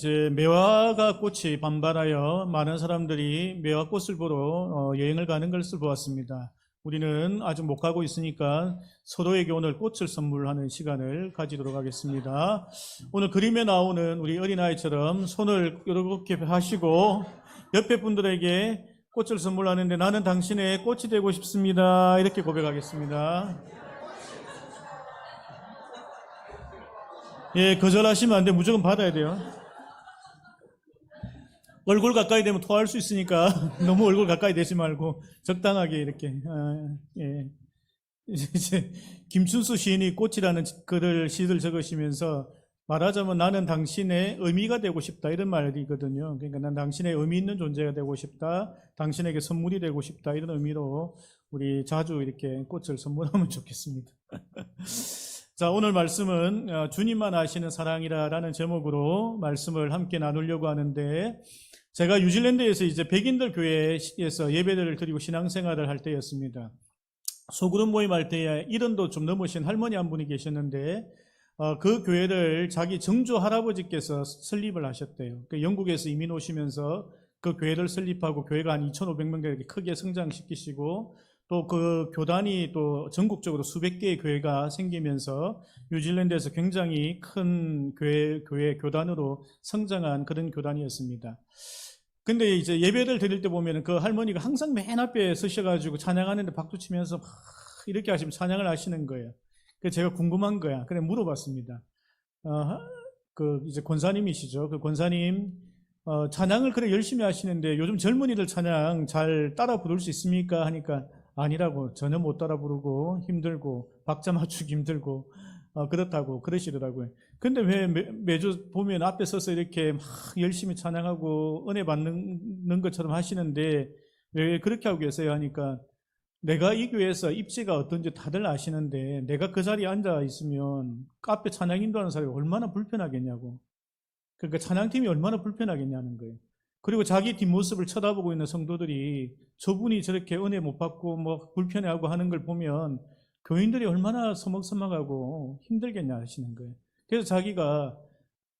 이제 매화가 꽃이 반발하여 많은 사람들이 매화 꽃을 보러 어, 여행을 가는 것을 보았습니다. 우리는 아직 못 가고 있으니까 서로에게 오늘 꽃을 선물하는 시간을 가지도록 하겠습니다. 오늘 그림에 나오는 우리 어린아이처럼 손을 이렇게 하시고 옆에 분들에게 꽃을 선물하는데 나는 당신의 꽃이 되고 싶습니다. 이렇게 고백하겠습니다. 예, 거절하시면 안 돼. 무조건 받아야 돼요. 얼굴 가까이 되면 토할 수 있으니까 너무 얼굴 가까이 대지 말고 적당하게 이렇게 아, 예. 이제 김춘수 시인이 꽃이라는 글을 시를 적으시면서 말하자면 나는 당신의 의미가 되고 싶다 이런 말이거든요. 그러니까 난 당신의 의미 있는 존재가 되고 싶다, 당신에게 선물이 되고 싶다 이런 의미로 우리 자주 이렇게 꽃을 선물하면 좋겠습니다. 자 오늘 말씀은 어, 주님만 아시는 사랑이라라는 제목으로 말씀을 함께 나누려고 하는데 제가 뉴질랜드에서 이제 백인들 교회에서 예배를 드리고 신앙생활을 할 때였습니다. 소그룹 모임 할 때에 일흔도 좀 넘으신 할머니 한 분이 계셨는데 어, 그 교회를 자기 정조 할아버지께서 설립을 하셨대요. 그 영국에서 이민 오시면서 그 교회를 설립하고 교회가 한 2,500명 이렇게 크게 성장시키시고 또 그 교단이 또 전국적으로 수백 개의 교회가 생기면서 뉴질랜드에서 굉장히 큰 교회, 교회 교단으로 성장한 그런 교단이었습니다. 근데 이제 예배를 드릴 때 보면 그 할머니가 항상 맨 앞에 서셔가지고 찬양하는데 박수 치면서 막 이렇게 하시면 찬양을 하시는 거예요. 그래서 제가 궁금한 거야. 그래 물어봤습니다. 어, 그 이제 권사님이시죠. 그 권사님 어, 찬양을 그래 열심히 하시는데 요즘 젊은이들 찬양 잘 따라 부를 수 있습니까? 하니까 아니라고 전혀 못 따라 부르고 힘들고 박자 맞추기 힘들고 어, 그렇다고 그러시더라고요. 근데 왜 매, 매주 보면 앞에 서서 이렇게 막 열심히 찬양하고 은혜 받는 것처럼 하시는데 왜 그렇게 하고 계세요? 하니까 내가 이 교회에서 입지가 어떤지 다들 아시는데 내가 그 자리에 앉아 있으면 앞에 찬양 인도하는 사람이 얼마나 불편하겠냐고. 그러니까 찬양팀이 얼마나 불편하겠냐는 거예요. 그리고 자기 뒷모습을 쳐다보고 있는 성도들이 저분이 저렇게 은혜 못 받고 뭐 불편해하고 하는 걸 보면 교인들이 얼마나 서먹서먹하고 힘들겠냐 하시는 거예요. 그래서 자기가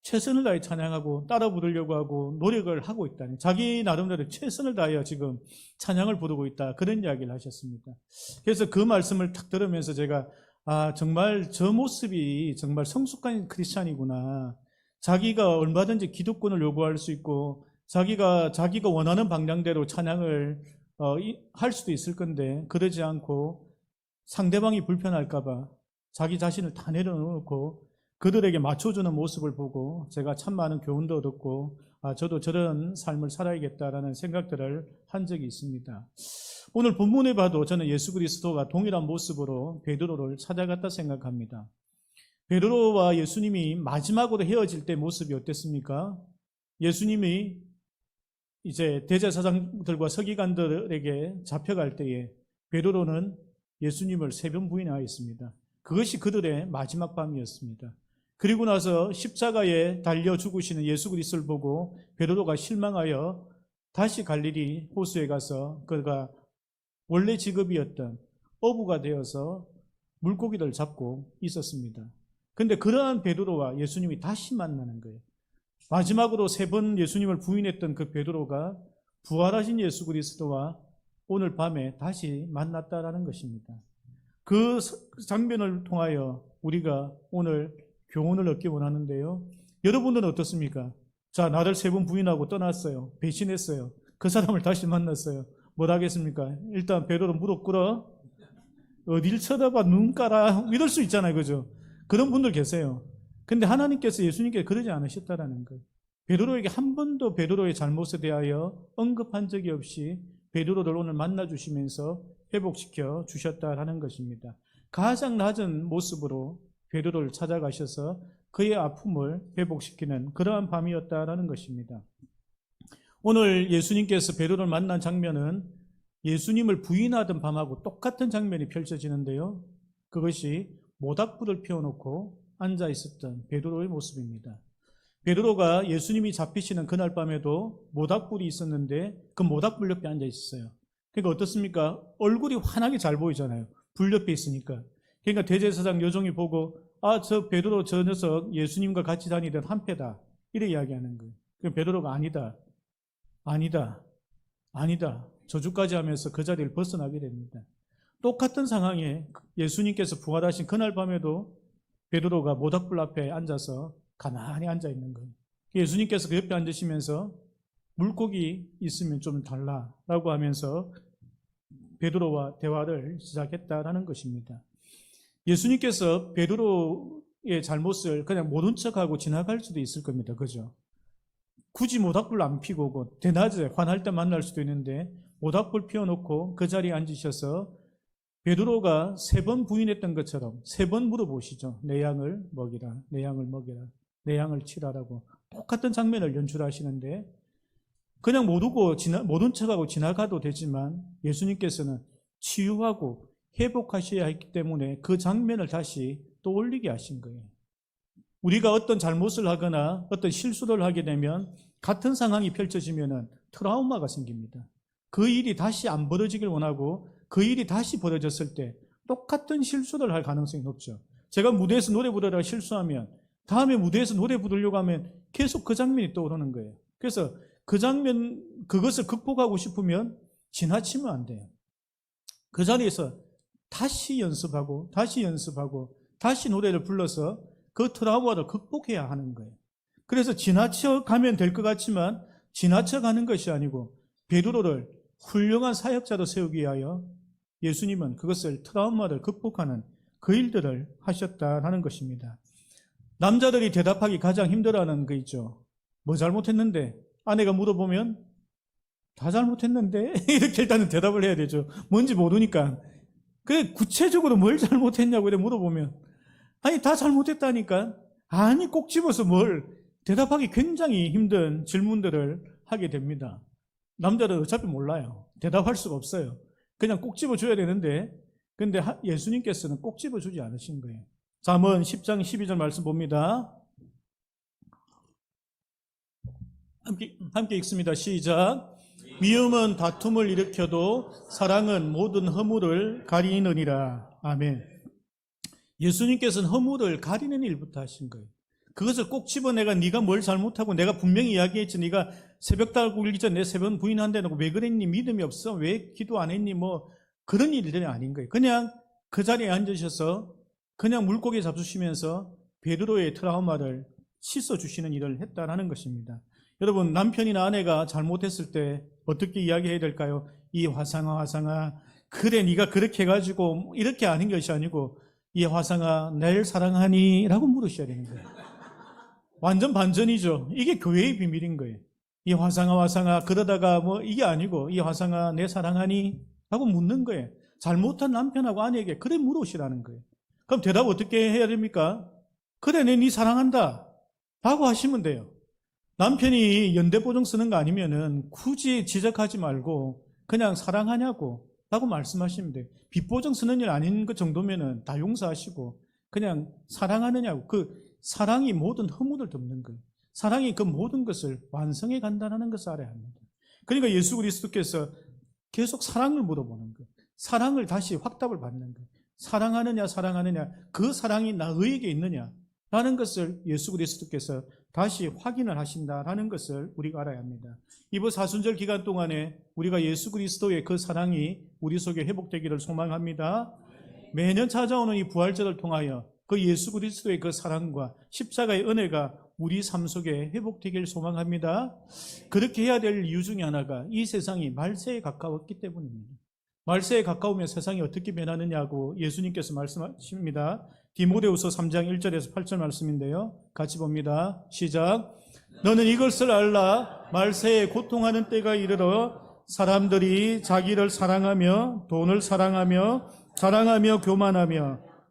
최선을 다해 찬양하고 따라 부르려고 하고 노력을 하고 있다니 자기 나름대로 최선을 다하여 지금 찬양을 부르고 있다 그런 이야기를 하셨습니다. 그래서 그 말씀을 탁 들으면서 제가 아 정말 저 모습이 정말 성숙한 크리스찬이구나. 자기가 얼마든지 기득권을 요구할 수 있고 자기가 자기가 원하는 방향대로 찬양을 어, 이, 할 수도 있을 건데 그러지 않고 상대방이 불편할까봐 자기 자신을 다 내려놓고 그들에게 맞춰주는 모습을 보고 제가 참 많은 교훈도 얻었고 아, 저도 저런 삶을 살아야겠다라는 생각들을 한 적이 있습니다. 오늘 본문에 봐도 저는 예수 그리스도가 동일한 모습으로 베드로를 찾아갔다 생각합니다. 베드로와 예수님이 마지막으로 헤어질 때 모습이 어땠습니까? 예수님이 이제 대제사장들과 서기관들에게 잡혀갈 때에 베드로는 예수님을 세 번 부인하였습니다. 그것이 그들의 마지막 밤이었습니다. 그리고 나서 십자가에 달려 죽으시는 예수 그리스도를 보고 베드로가 실망하여 다시 갈릴리 호수에 가서 그가 원래 직업이었던 어부가 되어서 물고기를 잡고 있었습니다. 근데 그러한 베드로와 예수님이 다시 만나는 거예요. 마지막으로 세 번 예수님을 부인했던 그 베드로가 부활하신 예수 그리스도와 오늘 밤에 다시 만났다라는 것입니다. 그 장면을 통하여 우리가 오늘 교훈을 얻기 원하는데요. 여러분들은 어떻습니까? 자, 나를 세 번 부인하고 떠났어요. 배신했어요. 그 사람을 다시 만났어요. 뭘 하겠습니까? 일단 베드로 무릎 꿇어. 어딜 쳐다봐 눈 깔아 이럴 수 있잖아요. 그죠? 그런 분들 계세요. 근데 하나님께서 예수님께 그러지 않으셨다라는 거예요. 베드로에게 한 번도 베드로의 잘못에 대하여 언급한 적이 없이 베드로를 오늘 만나 주시면서 회복시켜 주셨다라는 것입니다. 가장 낮은 모습으로 베드로를 찾아가셔서 그의 아픔을 회복시키는 그러한 밤이었다라는 것입니다. 오늘 예수님께서 베드로를 만난 장면은 예수님을 부인하던 밤하고 똑같은 장면이 펼쳐지는데요. 그것이 모닥불을 피워놓고 앉아 있었던 베드로의 모습입니다. 베드로가 예수님이 잡히시는 그날 밤에도 모닥불이 있었는데 그 모닥불 옆에 앉아 있었어요. 그러니까 어떻습니까? 얼굴이 환하게 잘 보이잖아요. 불 옆에 있으니까. 그러니까 대제사장 요정이 보고 아 저 베드로 저 녀석 예수님과 같이 다니던 한패다. 이래 이야기하는 거예요. 그 베드로가 아니다. 아니다. 아니다. 저주까지 하면서 그 자리를 벗어나게 됩니다. 똑같은 상황에 예수님께서 부활하신 그날 밤에도 베드로가 모닥불 앞에 앉아서 가만히 앉아 있는 거예요. 예수님께서 그 옆에 앉으시면서 물고기 있으면 좀 달라라고 하면서 베드로와 대화를 시작했다라는 것입니다. 예수님께서 베드로의 잘못을 그냥 모른 척하고 지나갈 수도 있을 겁니다. 그죠? 굳이 모닥불 안 피고 대낮에 화날 때 만날 수도 있는데 모닥불 피워놓고 그 자리에 앉으셔서 베드로가 세 번 부인했던 것처럼 세 번 물어보시죠. 내 양을 먹이라, 내 양을 먹이라, 내 양을 치라라고 똑같은 장면을 연출하시는데 그냥 모르고 지나, 모른 척하고 지나가도 되지만 예수님께서는 치유하고 회복하셔야 했기 때문에 그 장면을 다시 떠올리게 하신 거예요. 우리가 어떤 잘못을 하거나 어떤 실수를 하게 되면 같은 상황이 펼쳐지면 트라우마가 생깁니다. 그 일이 다시 안 벌어지길 원하고 그 일이 다시 벌어졌을 때 똑같은 실수를 할 가능성이 높죠. 제가 무대에서 노래 부르다가 실수하면 다음에 무대에서 노래 부르려고 하면 계속 그 장면이 떠오르는 거예요. 그래서 그 장면, 그것을 극복하고 싶으면 지나치면 안 돼요. 그 자리에서 다시 연습하고, 다시 연습하고, 다시 노래를 불러서 그 트라우마를 극복해야 하는 거예요. 그래서 지나쳐 가면 될 것 같지만 지나쳐 가는 것이 아니고 베드로를 훌륭한 사역자로 세우기 위하여 예수님은 그것을 트라우마를 극복하는 그 일들을 하셨다라는 것입니다. 남자들이 대답하기 가장 힘들어하는 거 있죠. 뭐 잘못했는데 아내가 물어보면 다 잘못했는데 이렇게 일단은 대답을 해야 되죠. 뭔지 모르니까. 그 구체적으로 뭘 잘못했냐고 이렇게 물어보면 아니 다 잘못했다니까. 아니 꼭 집어서 뭘 대답하기 굉장히 힘든 질문들을 하게 됩니다. 남자들은 어차피 몰라요. 대답할 수가 없어요. 그냥 꼭 집어줘야 되는데 근데 예수님께서는 꼭 집어주지 않으신 거예요. 잠언 10장 12절 말씀 봅니다. 함께, 함께 읽습니다. 시작. 미움은 다툼을 일으켜도 사랑은 모든 허물을 가리느니라. 아멘. 예수님께서는 허물을 가리는 일부터 하신 거예요. 그것을 꼭 집어내가 네가 뭘 잘못하고 내가 분명히 이야기했지 네가 새벽 달고 울기 전에 세번 부인한다고 왜 그랬니 믿음이 없어 왜 기도 안 했니 뭐 그런 일들이 아닌 거예요. 그냥 그 자리에 앉으셔서 그냥 물고기 잡수시면서 베드로의 트라우마를 씻어 주시는 일을 했다라는 것입니다. 여러분 남편이나 아내가 잘못했을 때 어떻게 이야기해야 될까요? 이 화상아 화상아 그래 네가 그렇게 해가지고 이렇게 아는 것이 아니고 이 화상아 날 사랑하니? 라고 물으셔야 되는 거예요. 완전 반전이죠. 이게 교회의 비밀인 거예요. 이 화상아 화상아 그러다가 뭐 이게 아니고 이 화상아 내 사랑하니? 라고 묻는 거예요. 잘못한 남편하고 아내에게 그래 물으시라는 거예요. 그럼 대답 어떻게 해야 됩니까? 그래 내네 사랑한다 라고 하시면 돼요. 남편이 연대보증 쓰는 거 아니면은 굳이 지적하지 말고 그냥 사랑하냐고 라고 말씀하시면 돼요. 빚보증 쓰는 일 아닌 것 정도면은 다 용서하시고 그냥 사랑하느냐고 그 사랑이 모든 허물을 덮는 거예요. 사랑이 그 모든 것을 완성해 간다는 것을 알아야 합니다. 그러니까 예수 그리스도께서 계속 사랑을 물어보는 거예요. 사랑을 다시 확답을 받는 거예요. 사랑하느냐 사랑하느냐 그 사랑이 나의에게 있느냐 라는 것을 예수 그리스도께서 다시 확인을 하신다라는 것을 우리가 알아야 합니다. 이번 사순절 기간 동안에 우리가 예수 그리스도의 그 사랑이 우리 속에 회복되기를 소망합니다. 매년 찾아오는 이 부활절을 통하여 그 예수 그리스도의 그 사랑과 십자가의 은혜가 우리 삶 속에 회복되기를 소망합니다. 그렇게 해야 될 이유 중에 하나가 이 세상이 말세에 가까웠기 때문입니다. 말세에 가까우면 세상이 어떻게 변하느냐고 예수님께서 말씀하십니다. 디모데후서 3장 1절에서 8절 말씀인데요. 같이 봅니다. 시작. 너는 이것을 알라 말세에 고통하는 때가 이르러 사람들이 자기를 사랑하며 돈을 사랑하며 자랑하며 교만하며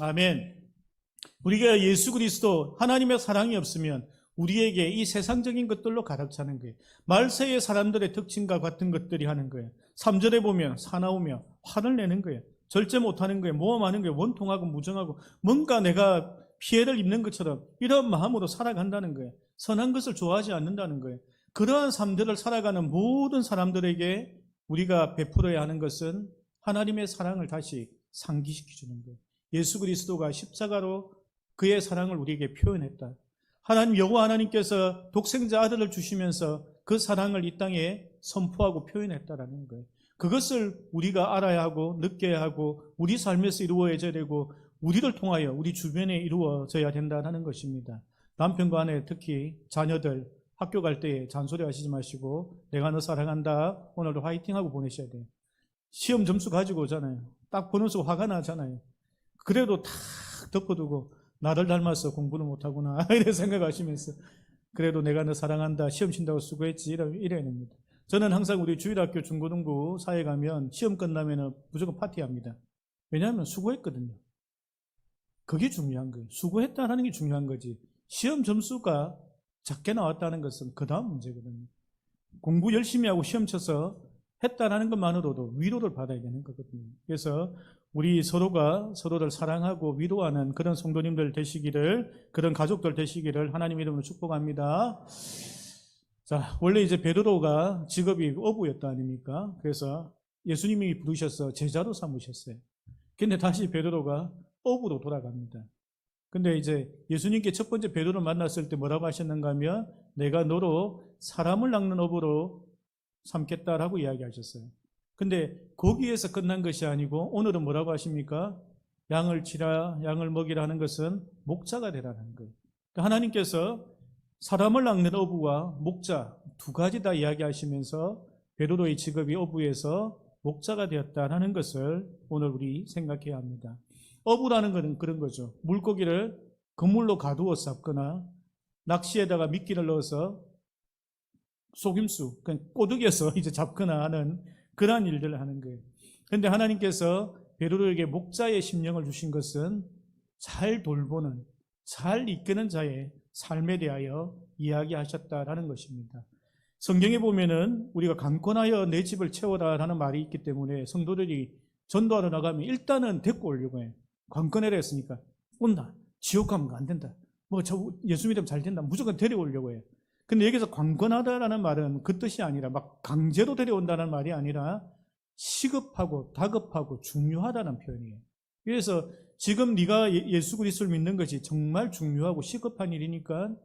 아멘. 우리가 예수 그리스도 하나님의 사랑이 없으면 우리에게 이 세상적인 것들로 가득 차는 거예요. 말세의 사람들의 특징과 같은 것들이 하는 거예요. 3절에 보면 사나우며 화를 내는 거예요. 절제 못하는 거예요. 모험하는 거예요. 원통하고 무정하고 뭔가 내가 피해를 입는 것처럼 이런 마음으로 살아간다는 거예요. 선한 것을 좋아하지 않는다는 거예요. 그러한 삶들을 살아가는 모든 사람들에게 우리가 베풀어야 하는 것은 하나님의 사랑을 다시 상기시켜 주는 거예요. 예수 그리스도가 십자가로 그의 사랑을 우리에게 표현했다. 하나님 여호와 하나님께서 독생자 아들을 주시면서 그 사랑을 이 땅에 선포하고 표현했다라는 거예요. 그것을 우리가 알아야 하고 느껴야 하고 우리 삶에서 이루어져야 되고 우리를 통하여 우리 주변에 이루어져야 된다는 것입니다. 남편과 아내 특히 자녀들 학교 갈 때 잔소리 하시지 마시고 내가 너 사랑한다 오늘도 화이팅 하고 보내셔야 돼요. 시험 점수 가지고 오잖아요. 딱 보면서 화가 나잖아요. 그래도 탁 덮어두고 나를 닮아서 공부를 못하구나 이런 생각하시면서 그래도 내가 너 사랑한다 시험 친다고 수고했지 이래, 이래야 됩니다. 저는 항상 우리 주일학교 중고등부 사회 가면 시험 끝나면 무조건 파티합니다. 왜냐하면 수고했거든요. 그게 중요한 거예요. 수고했다는 게 중요한 거지. 시험 점수가 작게 나왔다는 것은 그 다음 문제거든요. 공부 열심히 하고 시험 쳐서 했다라는 것만으로도 위로를 받아야 되는 거거든요. 그래서 우리 서로가 서로를 사랑하고 위로하는 그런 성도님들 되시기를, 그런 가족들 되시기를 하나님 이름으로 축복합니다. 자, 원래 이제 베드로가 직업이 어부였다 아닙니까? 그래서 예수님이 부르셔서 제자로 삼으셨어요. 근데 다시 베드로가 어부로 돌아갑니다. 근데 이제 예수님께 첫 번째 베드로 만났을 때 뭐라고 하셨는가 하면 내가 너로 사람을 낚는 어부로 삼겠다라고 이야기하셨어요. 근데 거기에서 끝난 것이 아니고 오늘은 뭐라고 하십니까? 양을 치라, 양을 먹이라 하는 것은 목자가 되라는 거예요. 그러니까 하나님께서 사람을 낚는 어부와 목자 두 가지 다 이야기하시면서 베드로의 직업이 어부에서 목자가 되었다라는 것을 오늘 우리 생각해야 합니다. 어부라는 것은 그런 거죠. 물고기를 그물로 가두어 잡거나 낚시에다가 미끼를 넣어서 속임수, 꼬드겨서 이제 잡거나 하는 그러한 일들을 하는 거예요. 그런데 하나님께서 베드로에게 목자의 심령을 주신 것은 잘 돌보는, 잘 이끄는 자의 삶에 대하여 이야기하셨다라는 것입니다. 성경에 보면은 우리가 강권하여 내 집을 채워라라는 말이 있기 때문에 성도들이 전도하러 나가면 일단은 데리고 오려고 해요. 관건해라 했으니까 온다. 지옥 가면 안 된다. 뭐 저 예수 믿으면 잘 된다. 무조건 데려오려고 해요. 근데 여기서 관건하다라는 말은 그 뜻이 아니라 막 강제로 데려온다는 말이 아니라 시급하고 다급하고 중요하다는 표현이에요. 그래서 지금 네가 예- 예수 그리스도를 믿는 것이 정말 중요하고 시급한 일이니까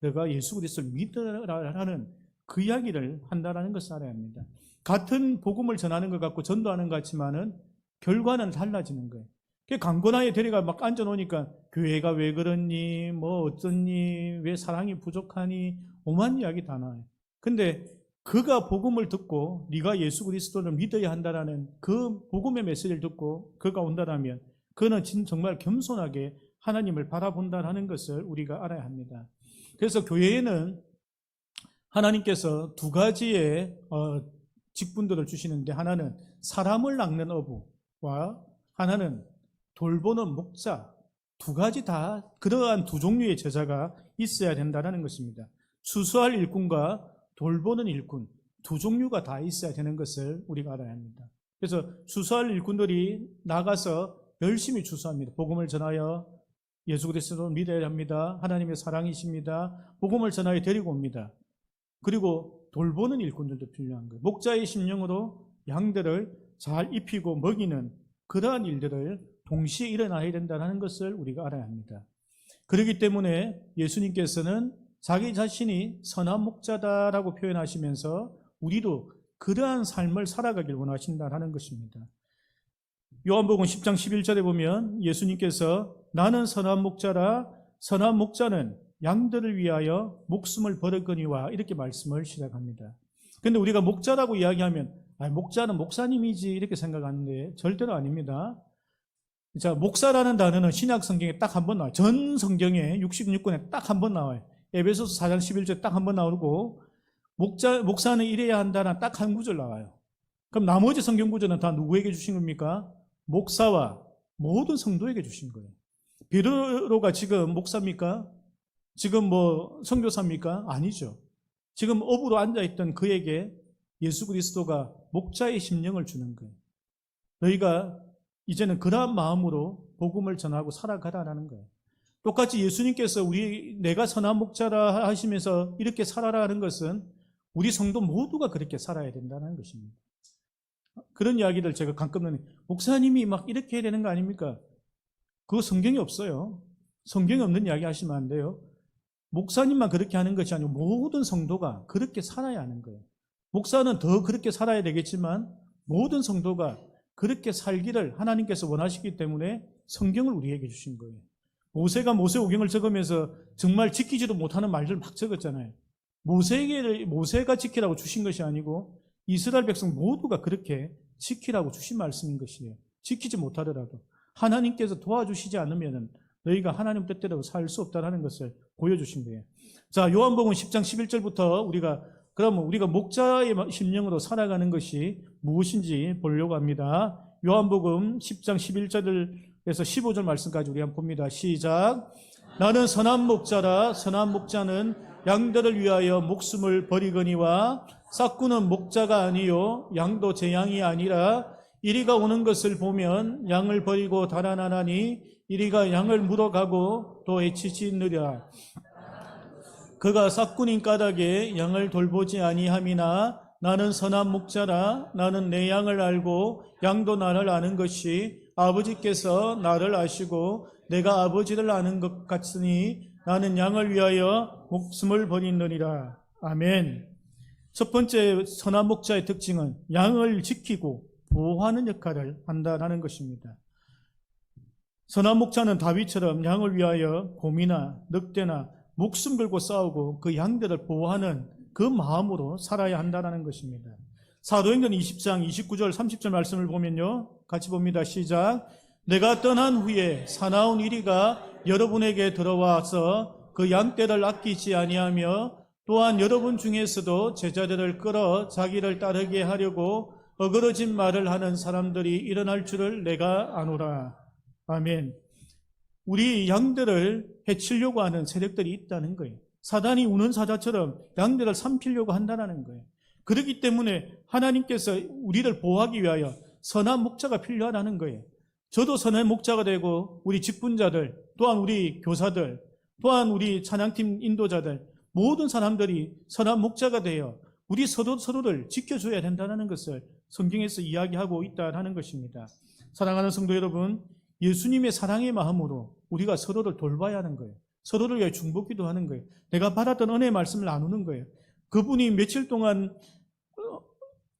내가 예수 그리스도를 믿으라라는 그 이야기를 한다라는 것을 알아야 합니다. 같은 복음을 전하는 것 같고 전도하는 것 같지만은 결과는 달라지는 거예요. 그 강권하에 데려가 막 앉아놓으니까 교회가 왜 그러니 뭐 어쩌니 왜 사랑이 부족하니 오만 이야기 다 나와요. 근데 그가 복음을 듣고 네가 예수 그리스도를 믿어야 한다라는 그 복음의 메시지를 듣고 그가 온다라면 그는 진 정말 겸손하게 하나님을 바라본다라는 것을 우리가 알아야 합니다. 그래서 교회에는 하나님께서 두 가지의 어, 직분들을 주시는데 하나는 사람을 낚는 어부와 하나는 돌보는 목자 두 가지 다 그러한 두 종류의 제자가 있어야 된다는 것입니다. 수수할 일꾼과 돌보는 일꾼 두 종류가 다 있어야 되는 것을 우리가 알아야 합니다. 그래서 수수할 일꾼들이 나가서 열심히 주수합니다. 복음을 전하여 예수 그리스도를 믿어야 합니다. 하나님의 사랑이십니다. 복음을 전하여 데리고 옵니다. 그리고 돌보는 일꾼들도 필요한 거예요. 목자의 심령으로 양들을 잘 입히고 먹이는 그러한 일들을 동시에 일어나야 된다는 것을 우리가 알아야 합니다. 그렇기 때문에 예수님께서는 자기 자신이 선한 목자다라고 표현하시면서 우리도 그러한 삶을 살아가길 원하신다는 것입니다. 요한복음 10장 11절에 보면 예수님께서 나는 선한 목자라 선한 목자는 양들을 위하여 목숨을 버렸거니와 이렇게 말씀을 시작합니다. 근데 우리가 목자라고 이야기하면 아, 목자는 목사님이지 이렇게 생각하는데 절대로 아닙니다. 자, 목사라는 단어는 신약 성경에 딱 한 번 나와요. 전 성경에 66권에 딱 한 번 나와요. 에베소서 4장 11절에 딱 한 번 나오고 목자 목사는 이래야 한다는 딱 한 구절 나와요. 그럼 나머지 성경 구절은 다 누구에게 주신 겁니까? 목사와 모든 성도에게 주신 거예요. 베드로가 지금 목사입니까? 지금 뭐 선교사입니까? 아니죠. 지금 업으로 앉아 있던 그에게 예수 그리스도가 목자의 심령을 주는 거예요. 너희가 이제는 그러한 마음으로 복음을 전하고 살아가라라는 거예요. 똑같이 예수님께서 우리 내가 선한 목자라 하시면서 이렇게 살아라 하는 것은 우리 성도 모두가 그렇게 살아야 된다는 것입니다. 그런 이야기들 제가 가끔은 목사님이 막 이렇게 해야 되는 거 아닙니까? 그거 성경이 없어요. 성경이 없는 이야기 하시면 안 돼요. 목사님만 그렇게 하는 것이 아니고 모든 성도가 그렇게 살아야 하는 거예요. 목사는 더 그렇게 살아야 되겠지만 모든 성도가 그렇게 살기를 하나님께서 원하시기 때문에 성경을 우리에게 주신 거예요. 모세가 모세 오경을 적으면서 정말 지키지도 못하는 말들 막 적었잖아요. 모세에게 모세가 지키라고 주신 것이 아니고 이스라엘 백성 모두가 그렇게 지키라고 주신 말씀인 것이에요. 지키지 못하더라도 하나님께서 도와주시지 않으면 너희가 하나님 뜻대로 살 수 없다는 것을 보여주신 거예요. 자, 요한복음 10장 11절부터 우리가 그러면 우리가 목자의 심령으로 살아가는 것이 무엇인지 보려고 합니다. 요한복음 10장 11절에서 15절 말씀까지 우리 한번 봅니다. 시작. 나는 선한 목자라 선한 목자는 양들을 위하여 목숨을 버리거니와 싹구는 목자가 아니요 양도 제 양이 아니라 이리가 오는 것을 보면 양을 버리고 달아나나니 이리가 양을 물어가고 또 애치짖느랴 그가 싹군인 까닭에 양을 돌보지 아니함이나 나는 선한 목자라 나는 내 양을 알고 양도 나를 아는 것이 아버지께서 나를 아시고 내가 아버지를 아는 것 같으니 나는 양을 위하여 목숨을 버리느니라. 아멘. 첫 번째 선한 목자의 특징은 양을 지키고 보호하는 역할을 한다는 것입니다. 선한 목자는 다윗처럼 양을 위하여 곰이나 늑대나 목숨 걸고 싸우고 그 양들을 보호하는 그 마음으로 살아야 한다는 것입니다. 사도행전 20장 29절 30절 말씀을 보면요. 같이 봅니다. 시작. 내가 떠난 후에 사나운 이리가 여러분에게 들어와서 그 양떼를 아끼지 아니하며 또한 여러분 중에서도 제자들을 끌어 자기를 따르게 하려고 어그러진 말을 하는 사람들이 일어날 줄을 내가 아노라. 아멘. 우리 양들을 해치려고 하는 세력들이 있다는 거예요. 사단이 우는 사자처럼 양들을 삼키려고 한다는 거예요. 그렇기 때문에 하나님께서 우리를 보호하기 위하여 선한 목자가 필요하다는 거예요. 저도 선한 목자가 되고 우리 직분자들, 또한 우리 교사들, 또한 우리 찬양팀 인도자들, 모든 사람들이 선한 목자가 되어 우리 서로 서로를 지켜줘야 된다는 것을 성경에서 이야기하고 있다는 것입니다. 사랑하는 성도 여러분, 예수님의 사랑의 마음으로 우리가 서로를 돌봐야 하는 거예요. 서로를 위해 중복기도 하는 거예요. 내가 받았던 은혜의 말씀을 나누는 거예요. 그분이 며칠 동안 어,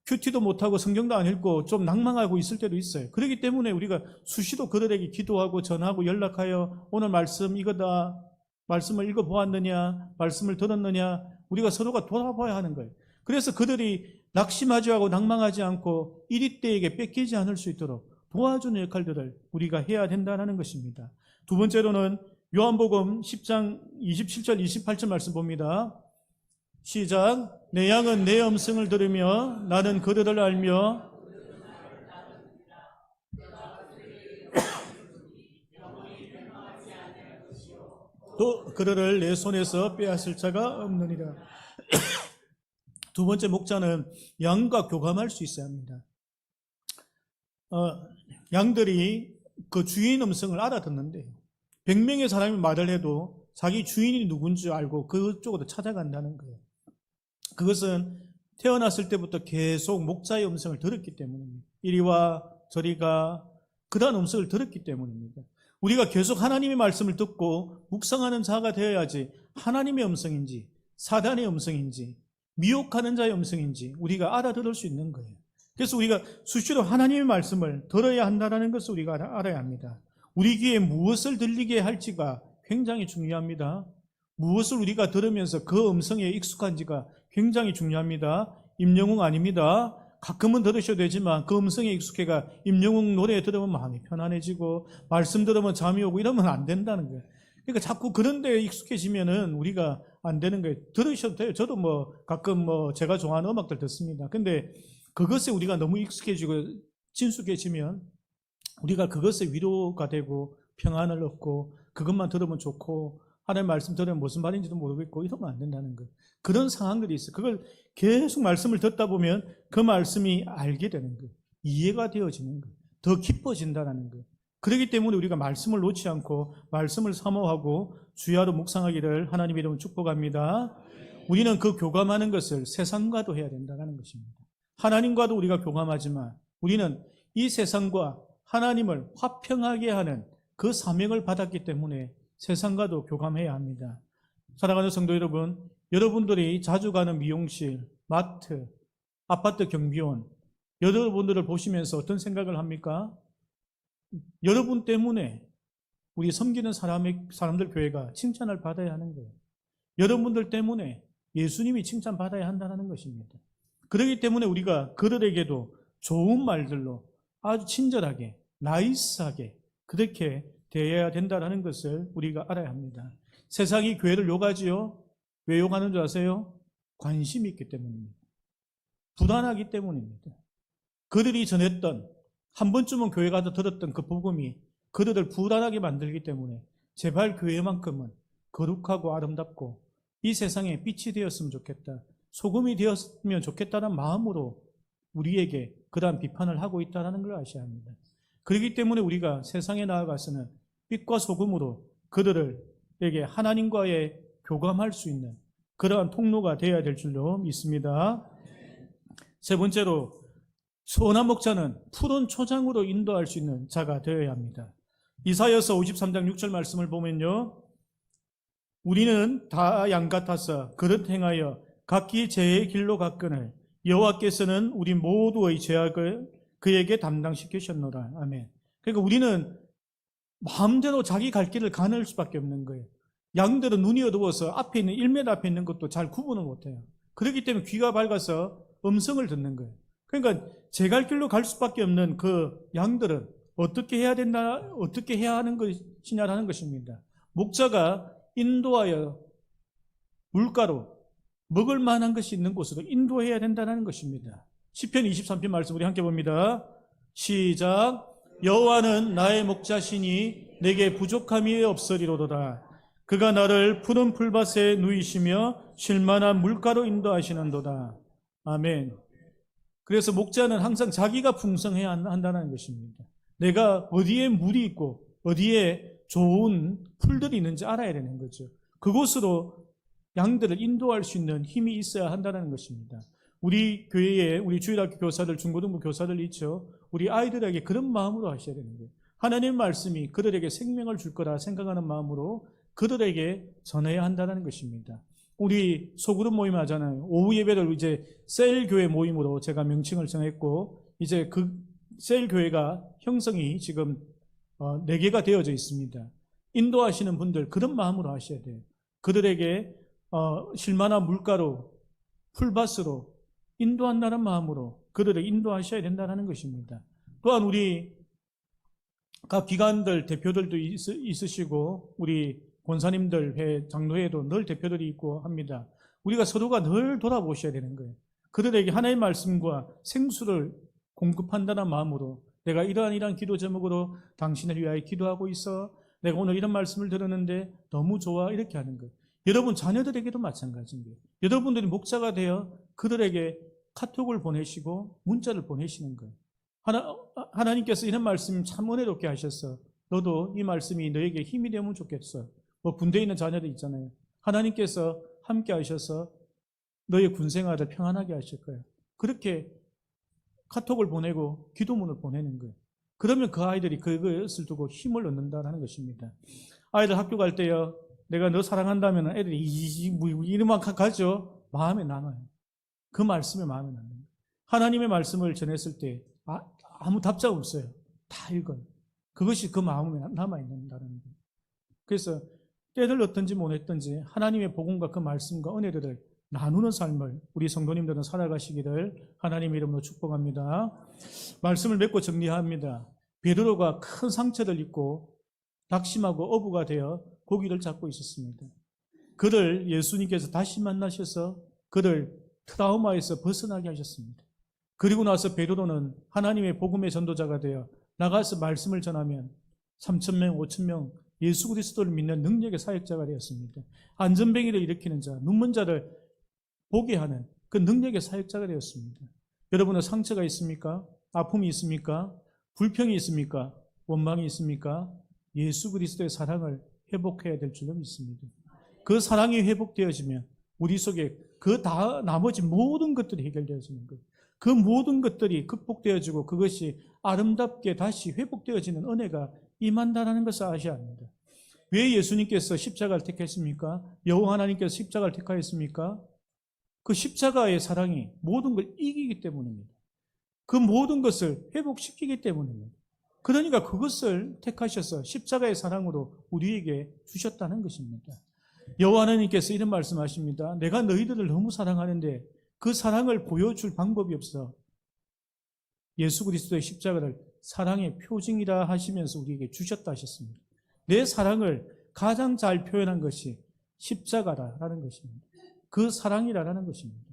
큐티도 못하고 성경도 안 읽고 좀 낭망하고 있을 때도 있어요. 그렇기 때문에 우리가 수시로 그들에게 기도하고 전하고 연락하여 오늘 말씀 이거다. 말씀을 읽어보았느냐? 말씀을 들었느냐? 우리가 서로가 돌아봐야 하는 거예요. 그래서 그들이 낙심하지 하고 낭망하지 않고 이리 때에게 뺏기지 않을 수 있도록 도와주는 역할들을 우리가 해야 된다는 것입니다. 두 번째로는 요한복음 10장 27절 28절 말씀 봅니다. 시작. 내 양은 내 음성을 들으며 나는 그들을 알며 또 그들을 내 손에서 빼앗을 자가 없느니라. 두 번째 목자는 양과 교감할 수 있어야 합니다. 어, 양들이 그 주인 음성을 알아듣는데 100명의 사람이 말을 해도 자기 주인이 누군지 알고 그쪽으로 찾아간다는 거예요. 그것은 태어났을 때부터 계속 목자의 음성을 들었기 때문입니다. 이리와 저리가 그러한 음성을 들었기 때문입니다. 우리가 계속 하나님의 말씀을 듣고 묵상하는 자가 되어야지 하나님의 음성인지 사단의 음성인지 미혹하는 자의 음성인지 우리가 알아들을 수 있는 거예요. 그래서 우리가 수시로 하나님의 말씀을 들어야 한다는 것을 우리가 알아야 합니다. 우리 귀에 무엇을 들리게 할지가 굉장히 중요합니다. 무엇을 우리가 들으면서 그 음성에 익숙한지가 굉장히 중요합니다. 임영웅 아닙니다. 가끔은 들으셔도 되지만 그 음성에 익숙해가 임영웅 노래 들으면 마음이 편안해지고 말씀 들으면 잠이 오고 이러면 안 된다는 거예요. 그러니까 자꾸 그런 데에 익숙해지면은 우리가 안 되는 거예요. 들으셔도 돼요. 저도 뭐 가끔 뭐 제가 좋아하는 음악들 듣습니다. 근데 그것에 우리가 너무 익숙해지고 친숙해지면 우리가 그것에 위로가 되고 평안을 얻고 그것만 들으면 좋고 하나님 말씀 들으면 무슨 말인지도 모르겠고 이러면 안 된다는 거. 그런 상황들이 있어요. 그걸 계속 말씀을 듣다 보면 그 말씀이 알게 되는 거. 이해가 되어지는 거. 더 깊어진다는 거. 그렇기 때문에 우리가 말씀을 놓지 않고 말씀을 사모하고 주야로 묵상하기를 하나님 이름으로 축복합니다. 우리는 그 교감하는 것을 세상과도 해야 된다는 것입니다. 하나님과도 우리가 교감하지만 우리는 이 세상과 하나님을 화평하게 하는 그 사명을 받았기 때문에 세상과도 교감해야 합니다. 사랑하는 성도 여러분, 여러분들이 자주 가는 미용실, 마트, 아파트 경비원, 여러분들을 보시면서 어떤 생각을 합니까? 여러분 때문에 우리 섬기는 사람의, 사람들 교회가 칭찬을 받아야 하는 거예요. 여러분들 때문에 예수님이 칭찬받아야 한다는 것입니다. 그렇기 때문에 우리가 그들에게도 좋은 말들로 아주 친절하게, 나이스하게 그렇게 대해야 된다는 것을 우리가 알아야 합니다. 세상이 교회를 욕하지요? 왜 욕하는 줄 아세요? 관심이 있기 때문입니다. 불안하기 때문입니다. 그들이 전했던 한 번쯤은 교회 가서 들었던 그 복음이 그들을 불안하게 만들기 때문에 제발 교회만큼은 거룩하고 아름답고 이 세상에 빛이 되었으면 좋겠다. 소금이 되었으면 좋겠다는 마음으로 우리에게 그러한 비판을 하고 있다는 걸 아셔야 합니다. 그렇기 때문에 우리가 세상에 나아가서는 빛과 소금으로 그들에게 하나님과의 교감할 수 있는 그러한 통로가 되어야 될 줄로 믿습니다. 세 번째로 선한 목자는 푸른 초장으로 인도할 수 있는 자가 되어야 합니다. 이사여서 53장 6절 말씀을 보면요. 우리는 다 양 같아서 그릇 행하여 각기 제의 길로 갔거늘 여호와께서는 우리 모두의 죄악을 그에게 담당시키셨노라. 아멘. 그러니까 우리는 마음대로 자기 갈 길을 가는 수밖에 없는 거예요. 양들은 눈이 어두워서 앞에 있는 1m 앞에 있는 것도 잘 구분을 못해요. 그렇기 때문에 귀가 밝아서 음성을 듣는 거예요. 그러니까 제 갈 길로 갈 수밖에 없는 그 양들은 어떻게 해야 된다, 어떻게 해야 하는 것이냐라는 것입니다. 목자가 인도하여 물가로 먹을 만한 것이 있는 곳으로 인도해야 된다는 것입니다. 10편 23편 말씀 우리 함께 봅니다. 시작. 여호와는 나의 목자시니 내게 부족함이 없으리로도다. 그가 나를 푸른 풀밭에 누이시며 쉴만한 물가로 인도하시는도다. 아멘. 그래서 목자는 항상 자기가 풍성해야 한다는 것입니다. 내가 어디에 물이 있고 어디에 좋은 풀들이 있는지 알아야 되는 거죠. 그곳으로 양들을 인도할 수 있는 힘이 있어야 한다는 것입니다. 우리 교회에 우리 주일학교 교사들, 중고등부 교사들 있죠. 우리 아이들에게 그런 마음으로 하셔야 되는 거예요. 하나님 말씀이 그들에게 생명을 줄 거라 생각하는 마음으로 그들에게 전해야 한다는 것입니다. 우리 소그룹 모임 하잖아요. 오후 예배를 이제 셀 교회 모임으로 제가 명칭을 정했고 이제 그 셀 교회가 형성이 지금 어, 4개가 되어져 있습니다. 인도하시는 분들 그런 마음으로 하셔야 돼요. 그들에게 어, 실만한 물가로 풀밭으로 인도한다는 마음으로 그들을 인도하셔야 된다는 것입니다. 또한 우리 각 기관들 대표들도 있, 있으시고 우리 권사님들 회 장로회도 늘 대표들이 있고 합니다. 우리가 서로가 늘 돌아보셔야 되는 거예요. 그들에게 하나의 말씀과 생수를 공급한다는 마음으로 내가 이러한 이러한 기도 제목으로 당신을 위하여 기도하고 있어. 내가 오늘 이런 말씀을 들었는데 너무 좋아. 이렇게 하는 거예요. 여러분 자녀들에게도 마찬가지인 거예요. 여러분들이 목사가 되어 그들에게 카톡을 보내시고 문자를 보내시는 거예요. 하나, 하나님께서 이런 말씀 참 은혜롭게 하셨어. 너도 이 말씀이 너에게 힘이 되면 좋겠어. 뭐 군대에 있는 자녀들 있잖아요. 하나님께서 함께 하셔서 너의 군 생활을 평안하게 하실 거예요. 그렇게 카톡을 보내고 기도문을 보내는 거예요. 그러면 그 아이들이 그것을 두고 힘을 얻는다는 것입니다. 아이들 학교 갈 때요. 내가 너 사랑한다면 애들이 이름만 가죠. 마음에 남아요. 그 말씀에 마음에 남아요. 하나님의 말씀을 전했을 때 아, 무 답장 없어요. 다 읽어요. 그것이 그 마음에 남아있는다는 거예요. 그래서 때를 어떤지 못했던지 하나님의 복음과 그 말씀과 은혜들을 나누는 삶을 우리 성도님들은 살아가시기를 하나님 이름으로 축복합니다. 말씀을 맺고 정리합니다. 베드로가 큰 상처를 입고 낙심하고 어부가 되어 고기를 잡고 있었습니다. 그를 예수님께서 다시 만나셔서 그를 트라우마에서 벗어나게 하셨습니다. 그리고 나서 베드로는 하나님의 복음의 전도자가 되어 나가서 말씀을 전하면 3천 명, 5천 명 예수 그리스도를 믿는 능력의 사역자가 되었습니다. 안전뱅이를 일으키는 자, 눈먼 자를 보게 하는 그 능력의 사역자가 되었습니다. 여러분은 상처가 있습니까? 아픔이 있습니까? 불평이 있습니까? 원망이 있습니까? 예수 그리스도의 사랑을 회복해야 될 줄로 믿습니다. 그 사랑이 회복되어지면 우리 속에 그 다, 나머지 모든 것들이 해결되어지는 거예요. 그 모든 것들이 극복되어지고 그것이 아름답게 다시 회복되어지는 은혜가 임한다는 것을 아셔야 합니다. 왜 예수님께서 십자가를 택했습니까? 여호와 하나님께서 십자가를 택하였습니까? 그 십자가의 사랑이 모든 걸 이기기 때문입니다. 그 모든 것을 회복시키기 때문입니다. 그러니까 그것을 택하셔서 십자가의 사랑으로 우리에게 주셨다는 것입니다. 여호와 하나님께서 이런 말씀하십니다. 내가 너희들을 너무 사랑하는데 그 사랑을 보여줄 방법이 없어. 예수 그리스도의 십자가를 사랑의 표징이라 하시면서 우리에게 주셨다 하셨습니다. 내 사랑을 가장 잘 표현한 것이 십자가라는 것입니다. 그 사랑이라는 것입니다.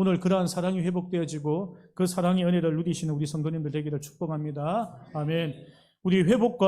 오늘 그러한 사랑이 회복되어지고 그 사랑의 은혜를 누리시는 우리 성도님들 되기를 축복합니다. 아멘. 우리 회복과